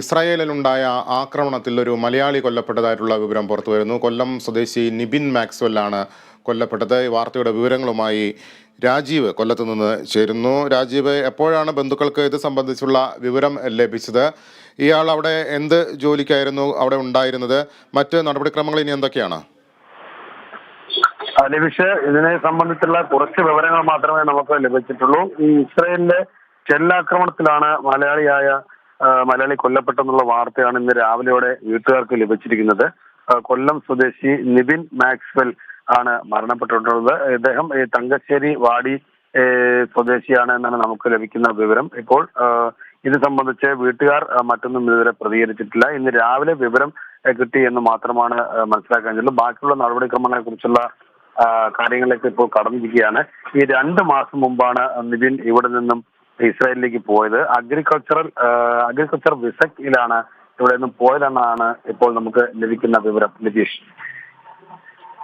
ഇസ്രായേലിലുണ്ടായ ആക്രമണത്തിൽ ഒരു മലയാളി കൊല്ലപ്പെട്ടതായിട്ടുള്ള വിവരം പുറത്തു വരുന്നു. കൊല്ലം സ്വദേശി നിബിൻ മാക്സ്വെല്ലാണ് കൊല്ലപ്പെട്ടത്. ഈ വാർത്തയുടെ വിവരങ്ങളുമായി രാജീവ് കൊല്ലത്ത് നിന്ന് ചേരുന്നു. രാജീവ് എപ്പോഴാണ് ബന്ധുക്കൾക്ക് ഇത് സംബന്ധിച്ചുള്ള വിവരം ലഭിച്ചത്? ഇയാൾ അവിടെ എന്ത് ജോലിക്കായിരുന്നു? അവിടെ ഉണ്ടായിരുന്നത്? മറ്റ് നടപടിക്രമങ്ങൾ ഇനി എന്തൊക്കെയാണ്? ലഭിച്ച് ഇതിനെ സംബന്ധിച്ചുള്ള കുറച്ച് വിവരങ്ങൾ മാത്രമേ നമുക്ക് ലഭിച്ചിട്ടുള്ളൂ. ഈ ഇസ്രയേലിലെ ഷെല്ലാക്രമണത്തിലാണ് മലയാളിയായ മലയാളി കൊല്ലപ്പെട്ടെന്നുള്ള വാർത്തയാണ് ഇന്ന് രാവിലെയോടെ വീട്ടുകാർക്ക് ലഭിച്ചിരിക്കുന്നത്. കൊല്ലം സ്വദേശി നിബിൻ മാക്സ്വെൽ ആണ് മരണപ്പെട്ടിട്ടുള്ളത്. ഇദ്ദേഹം ഈ തങ്കശ്ശേരി വാടി സ്വദേശിയാണ് എന്നാണ് നമുക്ക് ലഭിക്കുന്ന വിവരം. ഇപ്പോൾ ഇത് സംബന്ധിച്ച് വീട്ടുകാർ മറ്റൊന്നും ഇതുവരെ പ്രതികരിച്ചിട്ടില്ല. ഇന്ന് രാവിലെ വിവരം കിട്ടി എന്ന് മാത്രമാണ് മനസ്സിലാക്കാൻ കഴിഞ്ഞുള്ളൂ ബാക്കിയുള്ള നടപടിക്രമങ്ങളെ കുറിച്ചുള്ള കാര്യങ്ങളിലേക്ക് ഇപ്പോൾ കടന്നിരിക്കുകയാണ്. ഈ രണ്ട് മാസം മുമ്പാണ് നിതിൻ ഇവിടെ നിന്നും ഇസ്രായേലിലേക്ക് പോയത്. അഗ്രികൾച്ചറൽ അഗ്രികൾച്ചർ വിസക്കിലാണ് ഇവിടെ നിന്നും പോയതെന്നാണ് ഇപ്പോൾ നമുക്ക് ലഭിക്കുന്ന വിവരം. നിതീഷ്.